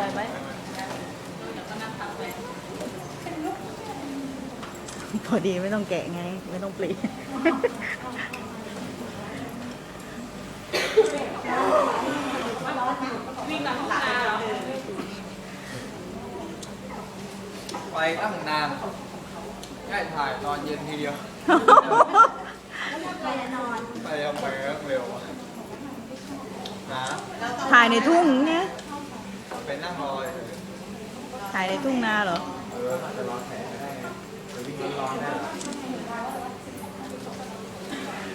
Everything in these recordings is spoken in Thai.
ร่อยไหมพอดีไม่ต้องแกะไง ไม่ต้องปลีไปตั้งนานใกล้ถ่ายตอนเย็นทีเดียว ไปทำไปเร็วอะนะถ่ายในทุ่งเนี่ย ไปนั่งรอเลย ถ่ายในทุ่งนาเหรอเอออาจจะรอแขกก็ได้ไงหรือวิ่งร้อนๆได้เหรอ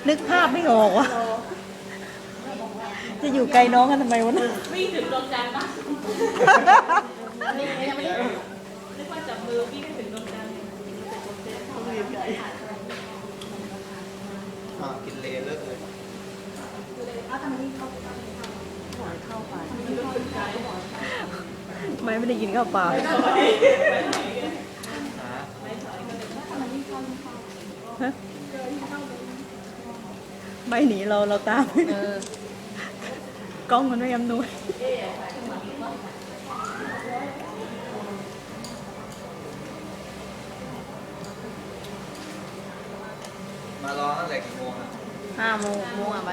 นึกภาพไม่ออกว่ะ จะอยู่ไกลน้องกันทำไมวะเนี่ยวิ่งถึงดวงจันทร์ปะนี่ยังไม่ได้นึกว่าจับมือวิ่งถึงดวงจันทร์อะกินเลเลิกเลยไม่ไม่ได้กินข้าวเปล่านะฮะไม่หนีเราเราตามเออกล้องมันไม่อำนวยมารอตั้งแต่กี่โมงอะห้าโมงโมงอะไป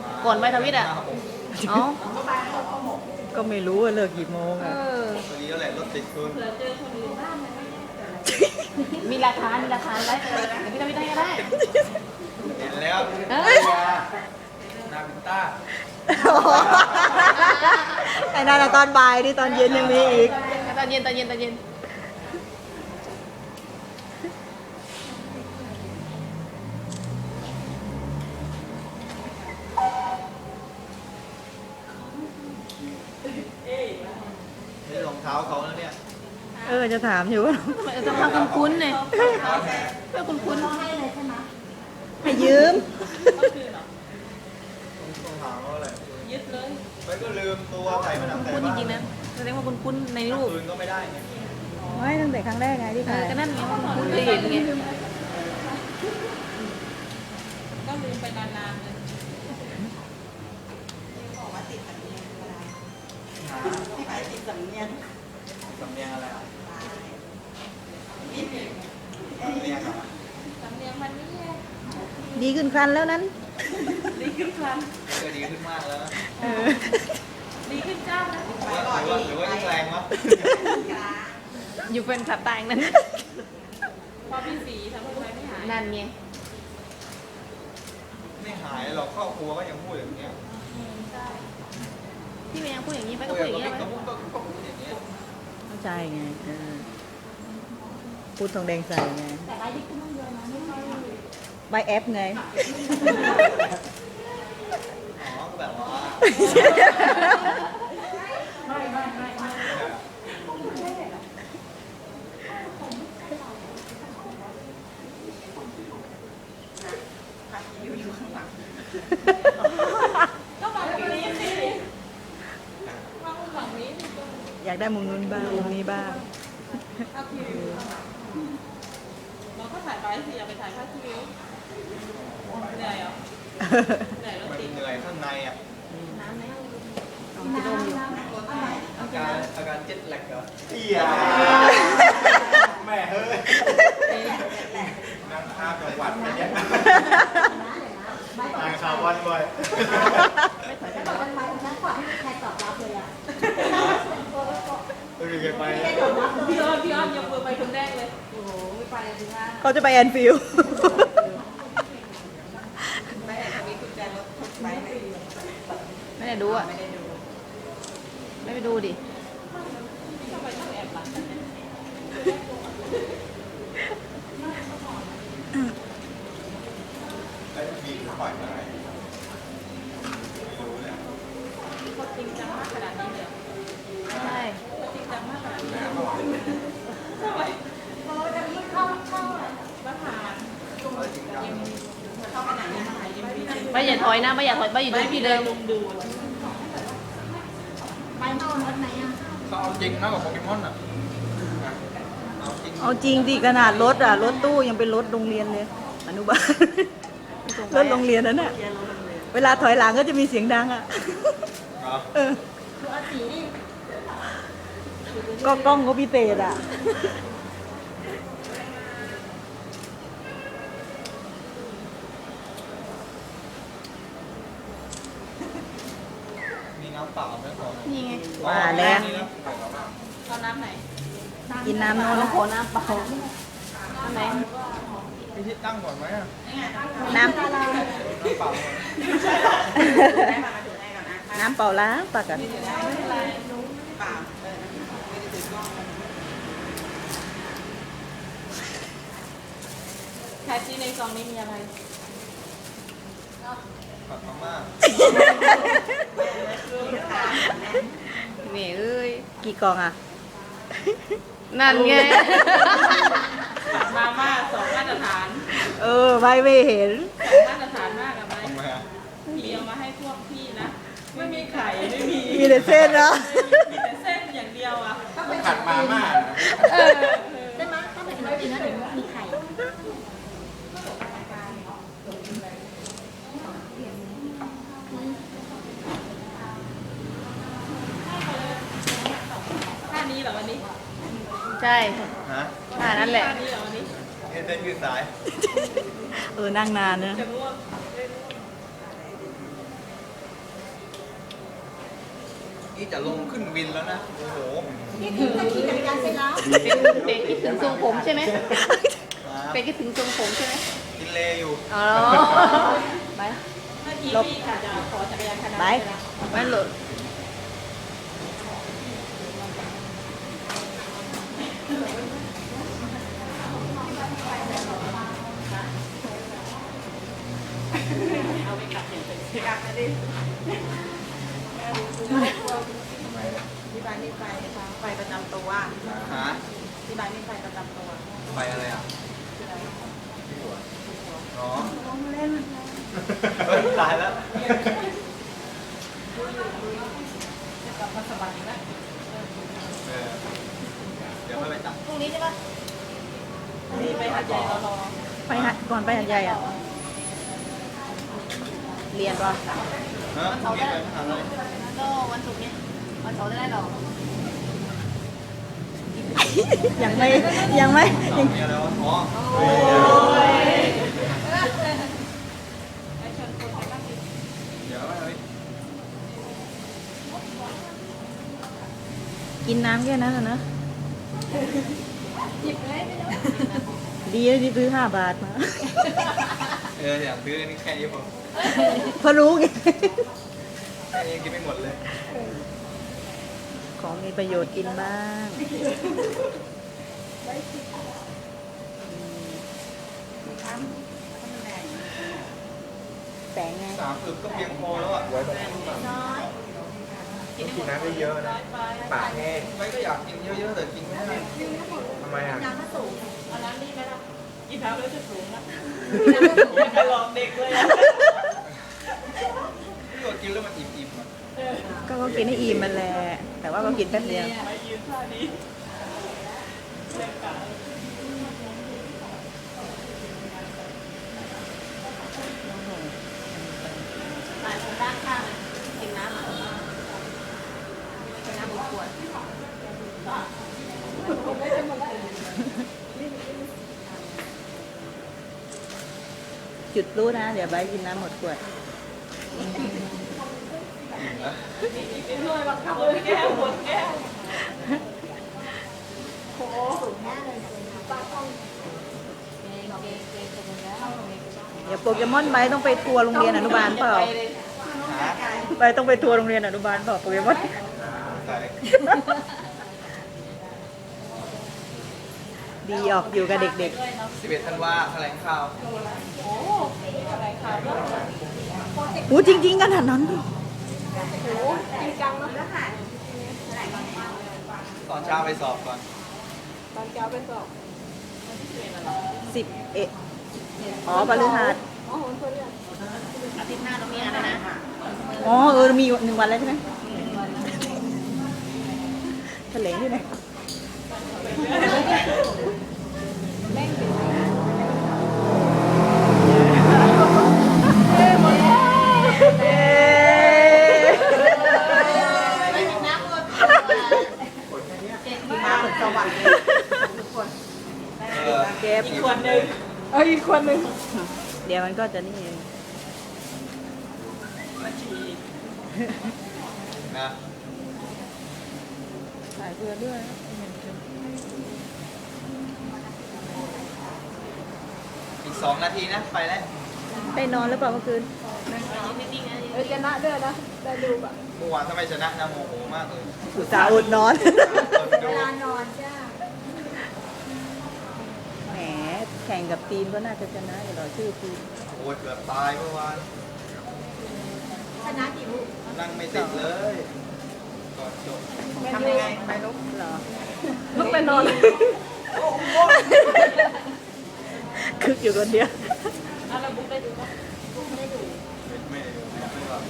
มาก่อนไปทวิตอะห้าโมงเอ้า ก็ไม่รู้ว่าเลิกกี่โมงเออะอพอดีแล้วแหละรถติดคุณมีราคา มีราคาไว้เดี๋ยวพี่ทวิตให้ก็ได้ เห็นแล้วเอ้ยนาบินต้าไอ้นั่นนะตอนบ่ายนี่ตอนเย็นยังมีอีก ตอนเย็นตอนเย็นตอนเย็นนี่รองเท้าเขาแล้วเนี่ย เออ จะถามอยู่ว่าทำไมจะมาคุ้นๆเนี่ยเพื่อคุ้นให้ยืมต้องถามว่าอะไรๆยึดเลยไปก็ลืมตัวใส่มาทำแต่คุ้นจบ้านริงๆนะแสดงว่าคุ้นๆในรูปคืนก็ไม่ได้ไงไม่ตั้งแต่ครั้งแรกไงที่เอถ่าอยก็นั่นไงคุ้นเลยเห็นไงก็ลืมไปนานๆเลยที่ไปติดสำเนียงสำเนียงอะไรอะสำเนียงอะ สำเนียงมันนี่แย่ ดีขึ้นครันแล้วนั้น ดีขึ้นครั้งก็ดีขึ้นมากแล้วนะเออ ดีขึ้นเจ้านะหรือว่าหรือว่าหรือว่ายิ่งแรงวะอยู่เป็นขับตายนั้น พอพี่สีทำให้ไมไม่หายนั่นไงไม่หายหรอกครอบครัวก็ยังพูดอย่างเงี้ยพี่เมย์ยังพูดอย่างนี้ไปก็พูดพูดออย่างย่างนี้นี้ไปก็ก็พูดอย่างเงี้ยเข้าใจไงเออพูดทองแดงใส่ไงใบแอปไงอ๋อแบบว่าก็มาฝั่งนี้สิมาฝั่งนี้สิอยากได้มุมนู้นบ้างมุมนี้บ้างเอาคิวเราก็ถ่ายไปสิอย่าไปถ่ายภาพคิว เหนื่อยเหรอเหนื่อยรถมันติดเหนื่อยข้างในอะพี่โดมอยู่อาการอาการเจ็ดแหลกเหรอเอียแม่เฮ้ยนั่งข้ามจังหวัดกันเนี่ยอ่านข่าววันบ่อยไม่มีใครไปพี่อ้อนพี่อ้อนยกมือไปคนแรกเลย โอ้โหไม่ไปถึงว่าเขาจะไปแอนฟิลด์ ไปแอบมีกุญแจรถไปไหน ไม่ได้ดูอะไม่ไปดูดิ ทำไมต้องแอบหลังกันเนี่ย ไอ้มีปล่อยเมื่อไหร่รู้เนี่ย เขาจริงจังมากขนาดนี้เลยเหรอ ใช่ เขาจริงจังมากขนาดนี้ แม่บอก ทำไมมาผ่าน เขาจริงจัง เข้าไปไหนมาหายิ้มพี่ ไม่อย่า ถอยนะไม่อย่าถอยไม่อยู่ไม่ที่พี่พี่เดิเดินมลงดูเขาเอาจริงนะกับโปเกมอนอะเอาจริงเอาจริงดิขนาดรถอะรถตู้ยังเป็นรถโรงเรียนเลยอนุบาลรถโรงเรียนนั้นอะเวลาถอยหลังก็จะมีเสียงดังอะ เหรอเออก็กล้องเขาพิเศษอะำเปล่าไหมก่อนนี่ไงว่าแล้วนี่นะตอนน้ำไหนกินน้ำโน้นแล้วขอน้ำเปล่าอันไหนพี่ทิศตั้งก่อนไหมอะน้ำน้ำเปล่าก่อนน้ำเปล่าล้างปากกันแคชชี่ในซองนี้มีอะไร ผัดมาม่าแม่เอ้ย กี่กล่องอะ นั่นไง มาม่าสองมาตรฐานเออไม่ไม่เห็น สองมาตรฐานมากอะไหมทำไมอะพี่เอามาให้พวกพี่นะ ไม่มีไข่ไม่มีมีแต่เส้นเนาะมีแต่เส้นอย่างเดียวอะ ผัดมาม่าเออ ใช่ไหมถ้าเป็นขนมจีนแล้วเดี๋ยวมีไข่ ท่านี้เหรอวันนี้ ใช่ฮะท่านั้นแหละท่านี้เหรอวันนี้เอ็นเต้นยืดสาย เออ นั่งนานเนอะจะง่วงนี่จะลงขึ้นวินแล้วนะ โอ้โหนี่คือถ้าขี่จักรยานเสร็จแล้วเป็นเป็นคิดถึงทรงผมใช่ไหมครับเป็นคิดถึงทรงผมใช่ไหมกินเลอยู่อ๋อไปเมื่อกี้พี่ค่ะจะขอจักรยานคันนั้นไปเลยนะไม่หลุด เอาไปกลับอย่างเป็นกลับนะดิ ทำไมอะที่บ้านมีไฟนะคะไฟประจำตัวฮะที่บ้านมีไฟประจำตัวไปอะไรอะอ๋อเฮ้ยตายแล้วจะกลับมาสบายอีกแล้วเออเดี๋ยวไม่ไปจับพรุ่งนี้ใช่ปะนี่ไปหาดใหญ่รอรอไปหัดก่อนไปหัดใหญ่อะ เรียนป่ะฮะพรุ่งนี้ไปมหาลัยก็วันศุกร์เนี่ยวันเสาร์ได้หรอยังไม่ยังไม่สอยังงมีอะไรวะอ๋อไปชนคนไปบ้างดิเดี๋ยวเฮ้ยกินน้ำแค่นั้นอะนะหยิบเลยไม่ได้ดีนะที่ซื้อห้าบาทมา เอออยากซื้ออันนี้แค่นี้พอ เพราะรู้ไงแค่นี้ยังกินไม่หมดเลย ของมีประโยชน์กินบ้างแสงไงสามอึกก็เพียงพอแล้วอะไว้แบบน้อยกินน้ำได้เยอะนะปากแห้งไม่ก็อยากกินเยอะๆแต่กินไม่ได้ทำไมอะยางก็สูงเอาน้ำนี่ไหมล่ะกินน้ำแล้วจะสูงนะอยากจะหลอกเด็กเลยอะที่เรา กินแล้วมันอิ่มๆอะก็ก็กินให้อิ่มมันแหละแต่ว่าก็กินแป๊บเดียวมายืนท่านี้ตายคนด้านข้างเลยกินน้ำอะกินน้ำหมดขวดจุดรู้นะ เดี๋ยวใบร์ทกินน้ำหมดขวด อิ่ มแล้วกินด้วยบังคับเลยแก้วหมดแก้วเดี๋ยวโปเกมอนใบร์ทต้องไปทัวร์โรงเรียนอนุบาลเปล่าฮะใบร์ทต้องไปทัวร์โรงเรียนอนุบาลเปล่าโปเกมอนใส่ดีออกอยู่กับเด็กสิบเอ็ดธันวาแถลงข่าวอะไรข่าวเรื่องๆอู้จริงๆกันขนาดนั้น ตอนเช้าไปสอบก่อน ตอนเช้าไปสอบสิบเอ็ดอ๋อปฤหัสอาทิตย์หน้าต้องมีงานแล้วนะ อ๋อเออมีหนึ่งวันแล้วใช่ไหมแถลงที่ไหนเอ๊ะ น้ำหมดขวดเจ็ด หนึ่ง เอ้ยอีกคนหนึ่งเดี๋ยวมันก็จะนี่เองบัญชีนะถ่ายเพื่อด้วยอีกสองนาทีนะ ไปแล้วไปนอนหรือเปล่าเมื่อคืนเออชนะด้วยนะ ได้ดูแบบเมื่อวานถ้าไม่ชนะนะโมโหมากเลยอุตส่าห์อดนอนคนเวดูลานอนจ้า ข่งกับทีมก็น่าจะชนะอยู่หรอชื่อทีมโอ้ยเกือบตายเมื่อวานชนะกี่ลูกนั่งไม่ติดเลยก่อนจบทำยังไงไปลุกเหรอลุกไปนอนคึกอยู่คนเดียวอะเราบุ๊กได้ดูปะไม่ได้ดูไม่ไม่หรอก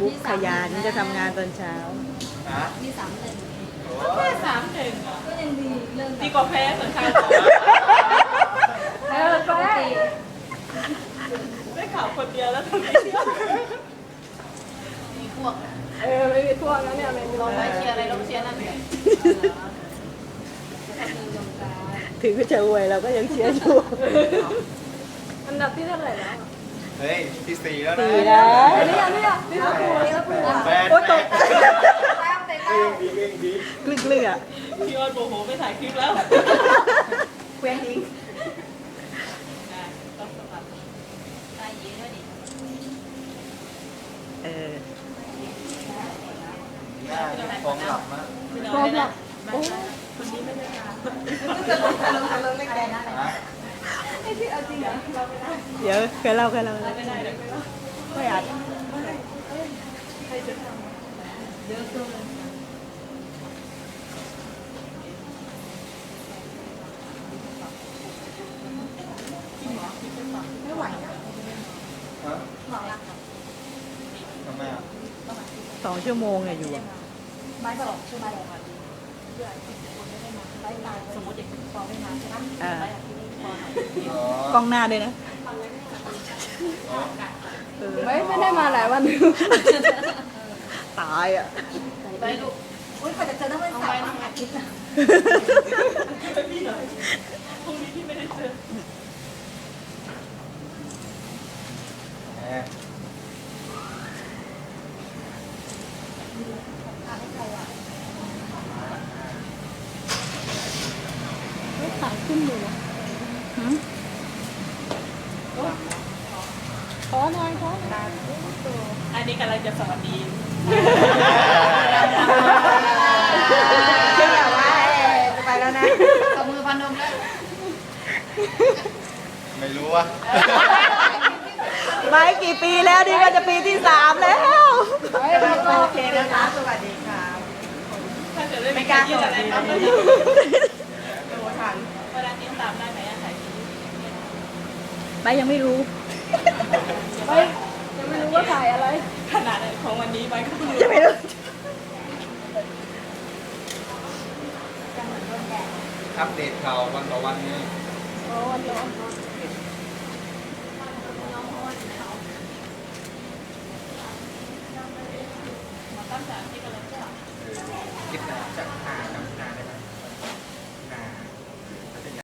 บุ๊กขยันจะทำงานตอนเช้าฮะมีสามหนึ่งโอ้แค่ยสามหนึ่งอะก็ยังดีเริ่มดีกว่าแพ้เหมือนกัน เออไปได้ข่าวคนเดียวแล้วทำไมเชื่อมีพวกเออไม่มีพวกแล้วเนี่ยไม่มีเราไปเชียร์อะไรเราเชียร์นั่นไงถึงก็จะอวยเราก็ยังเชียร์อยู่อันดับที่เท่าไหร่แล้วเฮ้ยที่สี่แล้วนะสี่แล้วอันนี้อันนี้อะนี่ก็คือนี่ก็คือแปดโอ๊ยตกแต้มไปเองดีเองดีกลึกเลือพี่ออนโมโหไม่ถ่ายคลิปแล้วเคว้งทิ้ง นะต้องสมัคร ตายเยอะด้วยดิ เออหน้าฟองหลับมากพี่น้องเลยนะโอ้คนนี้ไม่ได้มาอะไรนะฮะเดี๋ยวเคยเล่าเคยเล่าไม่ได้เดี๋ยวไม่ว่าไม่อาจ ใครจะทำ ไม่ไหวนะ ฮะ หมอละ ทำไมอะ ส องชั่วโมงเนี่ยอยู่อะใบบอกชื่อใบบอกเพื่อคนไม่ได้มาใบตายสมมติเด็กปอไม่มาใช่ไหมอ่าใบที่นี่ปออ๋อกล้องหน้าด้วยนะอ๋อเออไม่ไม่ได้มาหลายวัน ตายอะใบลูกอุ้ยกว่าจะเจอต้องเป็นสาวอาทิตย์นะ ไม่พี่หน่อยพรุ่งนี้พี่ไม่ได้เจอ แหม ถามให้ใครอะ ขาขึ้นอยู่นะ หืม ขอหน่อยขอหน่อย อันนี้กำลังจะสวัสดี ขึ้นแบบว่าจะไปแล้วนะ ตบมือพันนมแล้ว ไม่รู้ว่าไปกี่ปีแล้วดีก็จะปีที่สามแล้ว โอเคนะคะ สวัสดีค่ะถ้าเกิดไม่กล้ายื่นอะไรก็ไม่ได้ดูทันเวลาติ้งตามได้ไหมอะถ่ายคลิปไปยังไม่รู้ไปยังไม่รู้ว่าถ่ายอะไร ขนาดของวันนี้ไปก็เพิ่งยังไม่รู้อัปเดตข่าววันต่อวันนี่โอ้วันเดียว